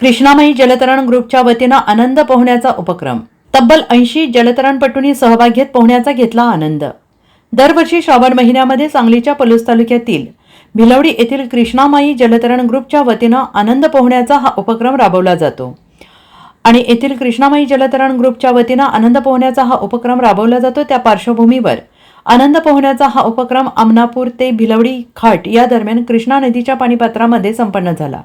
कृष्णामाई जलतरण ग्रुपच्या वतीनं आनंद पोहण्याचा उपक्रम. तब्बल ऐंशी जलतरणपटूंनी सहभाग घेत पोहण्याचा घेतला आनंद. दरवर्षी श्रावण महिन्यामध्ये सांगलीच्या पलूस तालुक्यातील भिलवडी येथील कृष्णामाई जलतरण ग्रुपच्या वतीनं आनंद पोहण्याचा हा उपक्रम राबवला जातो. आणि येथील कृष्णामाई जलतरण ग्रुपच्या वतीनं आनंद पोहण्याचा हा उपक्रम राबवला जातो. त्या पार्श्वभूमीवर आनंद पोहण्याचा हा उपक्रम आमनापूर ते भिलवडी खाट या दरम्यान कृष्णा नदीच्या पाणीपात्रामध्ये संपन्न झाला.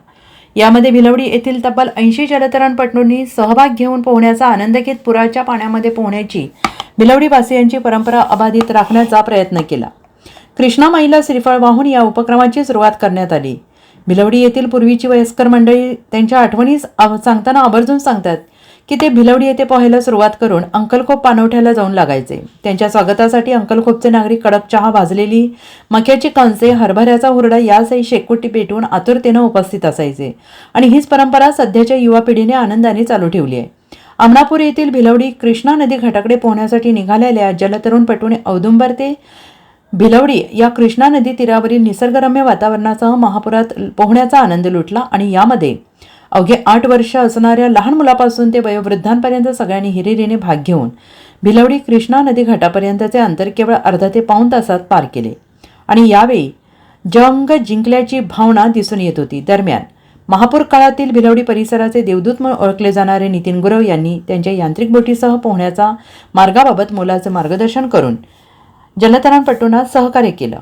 यामध्ये भिलवडी येथील तब्बल ऐंशी जलतरणपटूंनी सहभाग घेऊन पोहण्याचा आनंद घेत पुराच्या पाण्यामध्ये पोहण्याची भिलवडीवासियांची परंपरा अबाधित राखण्याचा प्रयत्न केला. कृष्णा माईला श्रीफळ वाहून या उपक्रमाची सुरुवात करण्यात आली. भिलवडी येथील पूर्वीची वयस्कर मंडळी त्यांच्या आठवणी सांगताना आवर्जून सांगतात की ते भिलवडी येथे पोहायला सुरुवात करून अंकलखोप पाणवठ्याला जाऊन लागायचे. त्यांच्या स्वागतासाठी अंकलखोपचे नागरिक कडक चहा भाजलेली मक्याची कणसे हरभऱ्याचा हुरडा यासही शेकोटी पेटवून आतुरतेनं उपस्थित असायचे. आणि हीच परंपरा सध्याच्या युवा पिढीने आनंदाने चालू ठेवली आहे. अमनापूर येथील भिलवडी कृष्णा नदी घाटाकडे पोहण्यासाठी निघालेल्या जलतरुणपटूने औदुंबर ते भिलवडी या कृष्णा नदी तीरावरील निसर्गरम्य वातावरणासह महापुरात पोहण्याचा आनंद लुटला आणि यामध्ये अवघे आठ वर्ष असणाऱ्या लहान मुलापासून ते वयोवृद्धांपर्यंत सगळ्यांनी हिरिरीने भाग घेऊन भिलवडी कृष्णा नदी घाटापर्यंतचे अंतर केवळ अर्धा ते पाऊण तासात पार केले. आणि यावेळी जंग जिंकल्याची भावना दिसून येत होती. दरम्यान महापूर काळातील भिलवडी परिसराचे देवदूत म्हणून ओळखले जाणारे नितीन गुरव यांनी त्यांच्या यांत्रिक बोटीसह पोहण्याचा मार्गाबाबत मोलाचं मार्गदर्शन करून जलतरणपटूंना सहकार्य केलं.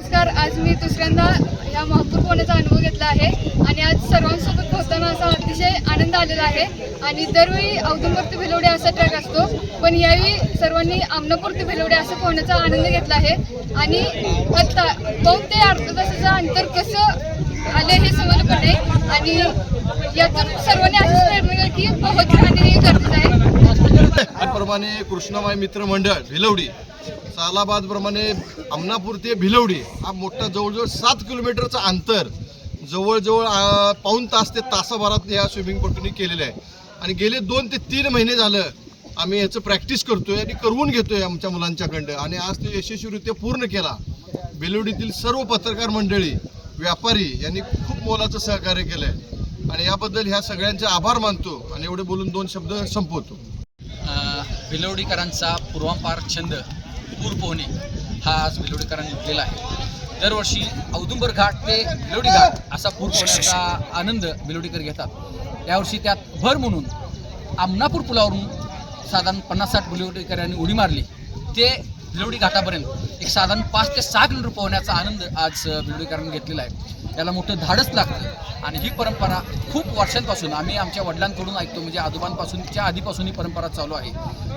नमस्कार आज मी दुसऱ्यांदा या महापूर पोहण्याचा अनुभव घेतला आहे आणि आज सर्वांसोबत पोहताना असा अतिशय आनंद आलेला आहे. आणि दरवेळी औदुंबर ते भिलवडे असा ट्रॅक असतो पण यावेळी सर्वांनी आमनापूर ते भिलवडे असं पोहण्याचा आनंद घेतला आहे. आणि आता ते अर्धा तासाचं अंतर कसं आले हे समजलं पण आहे आणि यातून सर्वांनी अशीच प्रेरणा की पोहत राहणे हे गरजेचं आहे. त्याचप्रमाणे कृष्णमाई मित्र मंडळ भिलवडी सालाबादप्रमाणे अमनापूर ते भिलवडी हा मोठा जवळजवळ सात किलोमीटरचं अंतर जवळजवळ पाऊन पाऊण तास ते तासाभरात या स्विमिंग पटूने केलेलं आहे. आणि गेले दोन ते तीन महिने झालं आम्ही याचं प्रॅक्टिस करतोय आणि करवून घेतोय आमच्या मुलांच्याकडं आणि आज ते यशस्वीरित्या पूर्ण केला. भिलवडीतील सर्व पत्रकार मंडळी व्यापारी यांनी खूप मोलाचं सहकार्य केलं आहे आणि याबद्दल ह्या सगळ्यांचे आभार मानतो आणि एवढे बोलून दोन शब्द संपवतो. भिलवडीकरांचा पूर्वापार छंद. पूर पोहणे हा आज भिलवडीकरांनी घेतलेला आहे. दरवर्षी औदुंबर घाट ते बिलोडी घाट असा पूर पोहण्याचा आनंद भिलवडीकर घेतात. यावर्षी त्यात भर म्हणून आमनापूर पुलावरून साधारण पन्नास साठ भिलवडीकरांनी उडी मारली. ते भिलवडी घाटापर्यंत एक साधारण पाच ते सहा किलोमीटर पोहण्याचा आनंद आज अ, भिलवडीकरांनी घेतलेला आहे. त्याला मोठं धाडच लागतं आणि ही परंपरा खूप वर्षांपासून आम्ही आमच्या वडिलांकडून ऐकतो. म्हणजे आजोबांपासूनच्या आधीपासून ही परंपरा चालू आहे.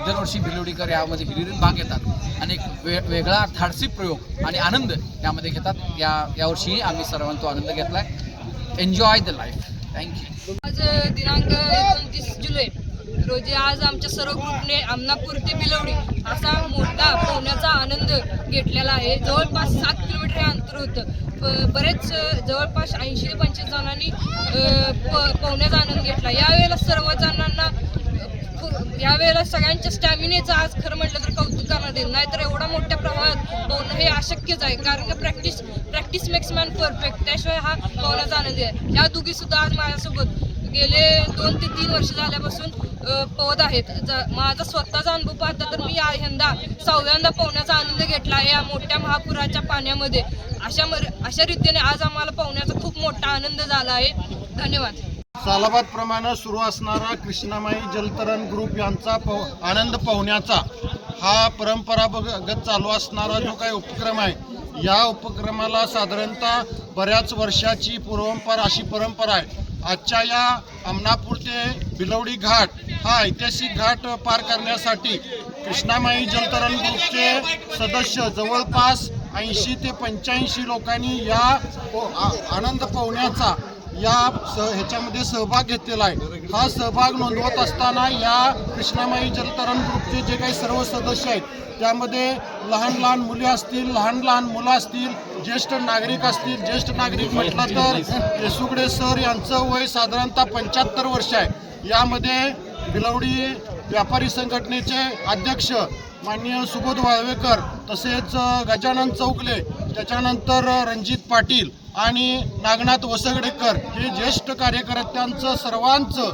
दरवर्षी भिलवडीकर यामध्ये हिरिरीन भाग घेतात आणि एक वे वेगळा धाडसी प्रयोग आणि आनंद यामध्ये घेतात. या यावर्षीही आम्ही सर्वांना तो आनंद घेतला आहे एन्जॉय द लाईफ थँक्यू आज दिनांक एकोणतीस जुलै. रोजी आज आमच्या सर्व ग्रुपने आमनापूर ते बिलवडी असा मोठा पोहण्याचा आनंद घेतलेला आहे. जवळपास सात किलोमीटर हे अंतर होतं. प- बरेच जवळपास ऐंशी ते पंचवीस जणांनी प- पोहण्याचा आनंद घेतला. यावेळेला सर्व जणांना यावेळेला सगळ्यांच्या स्टॅमिनेचं आज खरं म्हटलं तर कौतुक करण्यात येईल. नाहीतर एवढा मोठ्या प्रमाणात पोहणं हे अशक्यच आहे. कारण की practice practice makes man perfect. त्याशिवाय हा पोहण्याचा आनंद आहे. या दोघीसुद्धा आज माझ्यासोबत गेले दोन ते तीन वर्ष झाल्यापासून पद आहेत. माझा स्वतःचा अनुभव पाहता तर मी या- यंदा सहाव्यांदा पोहण्याचा आनंद घेतला आहे या मोठ्या महापुराच्या पाण्यामध्ये. अशा मर अशा रीतीने आज आम्हाला पोहण्याचा खूप मोठा आनंद झाला आहे. धन्यवाद. सालाबाद प्रमाणे सुरू असणारा कृष्णामाई जलतरण ग्रुप यांचा पव आनंद पोहण्याचा हा परंपरा चालू असणारा जो काही उपक्रम आहे या उपक्रमाला साधारणतः बऱ्याच वर्षाची पूर्वंपरा अशी परंपरा आहे. आजच्या या अमनापूर ते बिलवडी घाट हा ऐतिहासिक घाट पार करण्यासाठी कृष्णामाई जलतरण ग्रुपचे सदस्य जवळपास ऐंशी ते पंच्याऐंशी लोकांनी या आनंद पाहुण्याचा या स ह्याच्यामध्ये सहभाग घेतलेला आहे. हा सहभाग नोंदवत असताना या कृष्णामाई जलतरण ग्रुपचे जे काही सर्व सदस्य आहेत त्यामध्ये लहान लहान मुली असतील लहान लहान मुलं असतील ज्येष्ठ नागरिक असतील ज्येष्ठ नागरिक म्हटलं तर येसुगडे सर यांचं वय साधारणतः पंच्याहत्तर वर्ष आहे. यामध्ये बिलवडी व्यापारी संघटनेचे अध्यक्ष माननीय सुबोध वाळवेकर तसेच गजानन चौगले त्याच्यानंतर रणजित पाटील आणि नागनाथ वसगडेकर हे ज्येष्ठ कार्यकर्त्यांचं सर्वांचं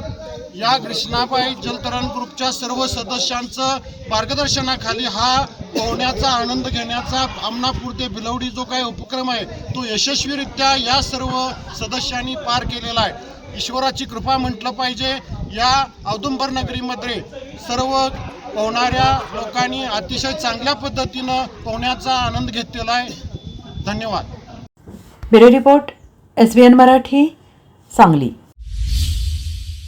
या कृष्णाबाई जलतरण ग्रुपच्या सर्व सदस्यांचं मार्गदर्शनाखाली हा पोहण्याचा आनंद घेण्याचा आमनापूर ते बिलवडी जो काही उपक्रम आहे तो यशस्वीरित्या या सर्व सदस्यांनी पार केलेला आहे. ईश्वराची कृपा म्हटलं पाहिजे. या औदुंबर नगरीमध्ये सर्व पोहणाऱ्या लोकांनी अतिशय चांगल्या पद्धतीनं पोहण्याचा आनंद घेतलेला आहे. धन्यवाद. Bureau report S B N Marathi Sangli.